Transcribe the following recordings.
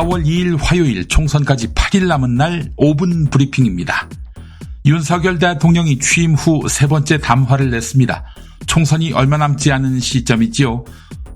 4월 2일 화요일 총선까지 8일 남은 날 5분 브리핑입니다. 윤석열 대통령이 취임 후 세 번째 담화를 냈습니다. 총선이 얼마 남지 않은 시점이지요.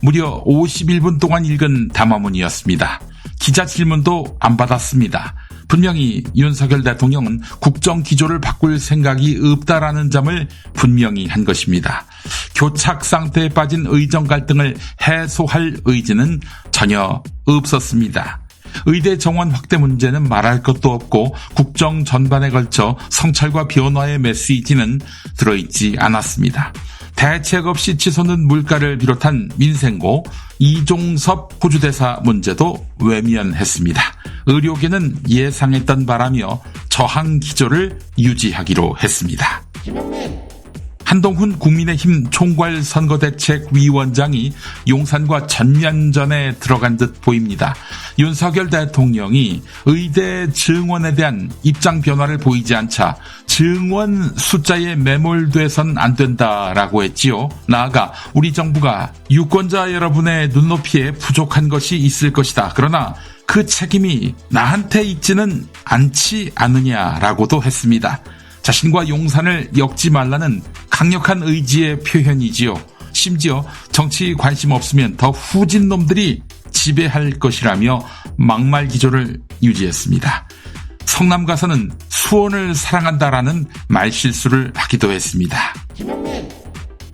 무려 51분 동안 읽은 담화문이었습니다. 기자 질문도 안 받았습니다. 분명히 윤석열 대통령은 국정 기조를 바꿀 생각이 없다라는 점을 분명히 한 것입니다. 교착 상태에 빠진 의정 갈등을 해소할 의지는 전혀 없었습니다. 의대 정원 확대 문제는 말할 것도 없고 국정 전반에 걸쳐 성찰과 변화의 메시지는 들어있지 않았습니다. 대책 없이 치솟는 물가를 비롯한 민생고 이종섭 호주대사 문제도 외면했습니다. 의료계는 예상했던 바라며 저항 기조를 유지하기로 했습니다. 한동훈 국민의힘 총괄선거대책위원장이 용산과 전면전에 들어간 듯 보입니다. 윤석열 대통령이 의대 증원에 대한 입장 변화를 보이지 않자 증원 숫자에 매몰돼선 안 된다라고 했지요. 나아가 우리 정부가 유권자 여러분의 눈높이에 부족한 것이 있을 것이다. 그러나 그 책임이 나한테 있지는 않지 않느냐라고도 했습니다. 자신과 용산을 엮지 말라는 강력한 의지의 표현이지요. 심지어 정치 관심 없으면 더 후진 놈들이 지배할 것이라며 막말 기조를 유지했습니다. 성남 가서는 수원을 사랑한다라는 말실수를 하기도 했습니다.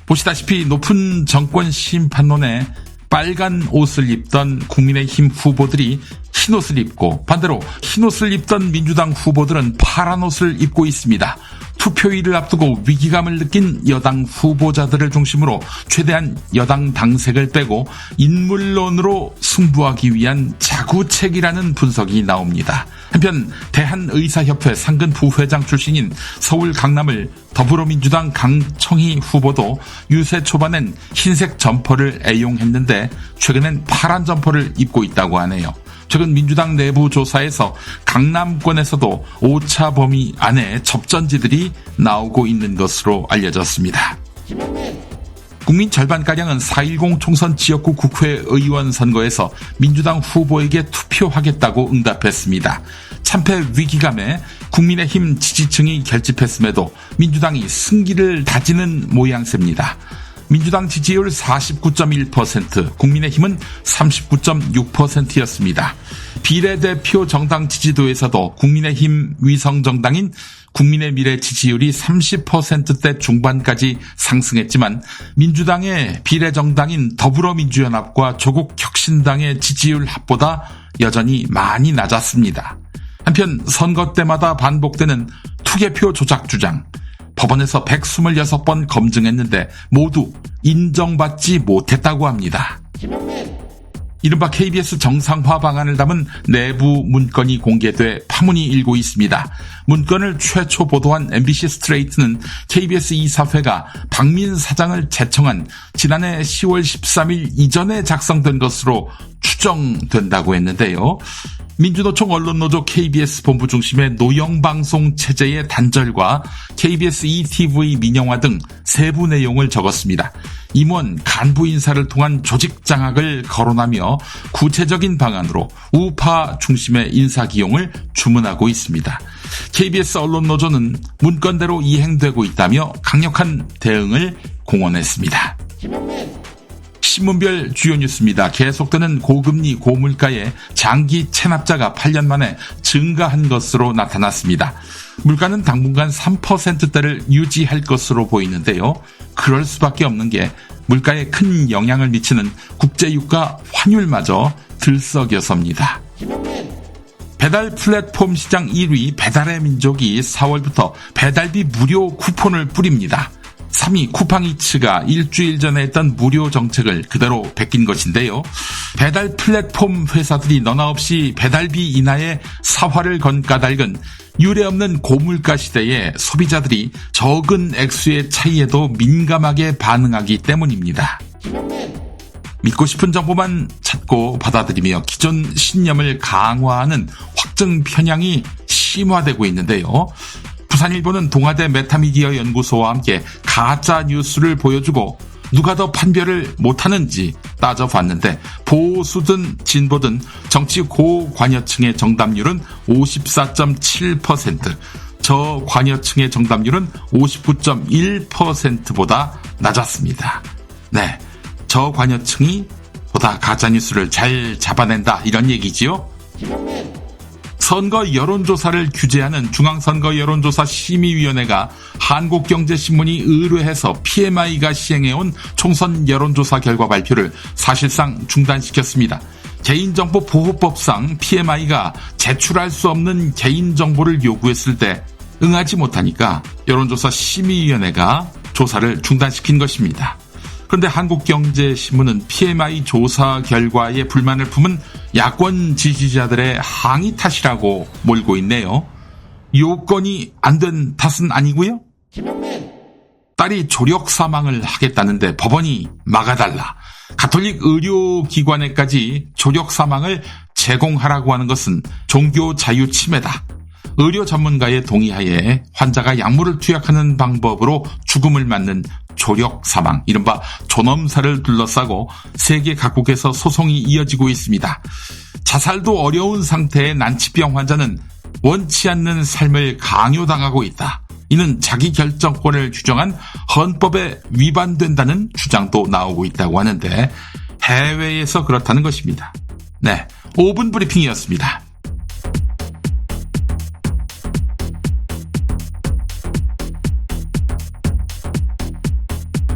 보시다시피 높은 정권 심판론에 빨간 옷을 입던 국민의힘 후보들이 흰 옷을 입고 반대로 흰 옷을 입던 민주당 후보들은 파란 옷을 입고 있습니다. 투표일을 앞두고 위기감을 느낀 여당 후보자들을 중심으로 최대한 여당 당색을 빼고 인물론으로 승부하기 위한 자구책이라는 분석이 나옵니다. 한편 대한의사협회 상근 부회장 출신인 서울 강남을 더불어민주당 강청희 후보도 유세 초반엔 흰색 점퍼를 애용했는데 최근엔 파란 점퍼를 입고 있다고 하네요. 최근 민주당 내부 조사에서 강남권에서도 오차 범위 안에 접전지들이 나오고 있는 것으로 알려졌습니다. 국민 절반가량은 4.10 총선 지역구 국회의원 선거에서 민주당 후보에게 투표하겠다고 응답했습니다. 참패 위기감에 국민의힘 지지층이 결집했음에도 민주당이 승기를 다지는 모양새입니다. 민주당 지지율 49.1%, 국민의힘은 39.6%였습니다. 비례대표 정당 지지도에서도 국민의힘 위성 정당인 국민의 미래 지지율이 30%대 중반까지 상승했지만 민주당의 비례정당인 더불어민주연합과 조국혁신당의 지지율 합보다 여전히 많이 낮았습니다. 한편 선거 때마다 반복되는 투개표 조작 주장, 법원에서 126번 검증했는데 모두 인정받지 못했다고 합니다. 이른바 KBS 정상화 방안을 담은 내부 문건이 공개돼 파문이 일고 있습니다. 문건을 최초 보도한 MBC 스트레이트는 KBS 이사회가 박민 사장을 제청한 지난해 10월 13일 이전에 작성된 것으로 추정된다고 했는데요. 민주노총 언론노조 KBS 본부 중심의 노영방송 체제의 단절과 KBS ETV 민영화 등 세부 내용을 적었습니다. 임원 간부 인사를 통한 조직 장악을 거론하며 구체적인 방안으로 우파 중심의 인사 기용을 주문하고 있습니다. KBS 언론노조는 문건대로 이행되고 있다며 강력한 대응을 공언했습니다. 신문별 주요 뉴스입니다. 계속되는 고금리 고물가에 장기 체납자가 8년 만에 증가한 것으로 나타났습니다. 물가는 당분간 3%대를 유지할 것으로 보이는데요. 그럴 수밖에 없는 게 물가에 큰 영향을 미치는 국제유가 환율마저 들썩여서입니다. 배달 플랫폼 시장 1위 배달의 민족이 4월부터 배달비 무료 쿠폰을 뿌립니다. 3위 쿠팡이츠가 일주일 전에 했던 무료 정책을 그대로 베낀 것인데요. 배달 플랫폼 회사들이 너나 없이 배달비 인하에 사활을 건 까닭은 유례없는 고물가 시대에 소비자들이 적은 액수의 차이에도 민감하게 반응하기 때문입니다. 믿고 싶은 정보만 찾고 받아들이며 기존 신념을 강화하는 확증 편향이 심화되고 있는데요. 부산일보는 동아대 메타미디어 연구소와 함께 가짜 뉴스를 보여주고 누가 더 판별을 못하는지 따져봤는데 보수든 진보든 정치 고관여층의 정답률은 54.7%, 저관여층의 정답률은 59.1%보다 낮았습니다. 네, 저관여층이 보다 가짜뉴스를 잘 잡아낸다 이런 얘기지요? 선거 여론조사를 규제하는 중앙선거 여론조사 심의위원회가 한국경제신문이 의뢰해서 PMI가 시행해온 총선 여론조사 결과 발표를 사실상 중단시켰습니다. 개인정보 보호법상 PMI가 제출할 수 없는 개인정보를 요구했을 때 응하지 못하니까 여론조사 심의위원회가 조사를 중단시킨 것입니다. 그런데 한국경제신문은 PMI 조사 결과에 불만을 품은 야권 지지자들의 항의 탓이라고 몰고 있네요. 요건이 안 된 탓은 아니고요. 딸이 조력 사망을 하겠다는데 법원이 막아달라. 가톨릭 의료기관에까지 조력 사망을 제공하라고 하는 것은 종교 자유 침해다. 의료 전문가의 동의하에 환자가 약물을 투약하는 방법으로 죽음을 맞는 조력 사망, 이른바 존엄사를 둘러싸고 세계 각국에서 소송이 이어지고 있습니다. 자살도 어려운 상태의 난치병 환자는 원치 않는 삶을 강요당하고 있다. 이는 자기 결정권을 규정한 헌법에 위반된다는 주장도 나오고 있다고 하는데 해외에서 그렇다는 것입니다. 네, 5분 브리핑이었습니다.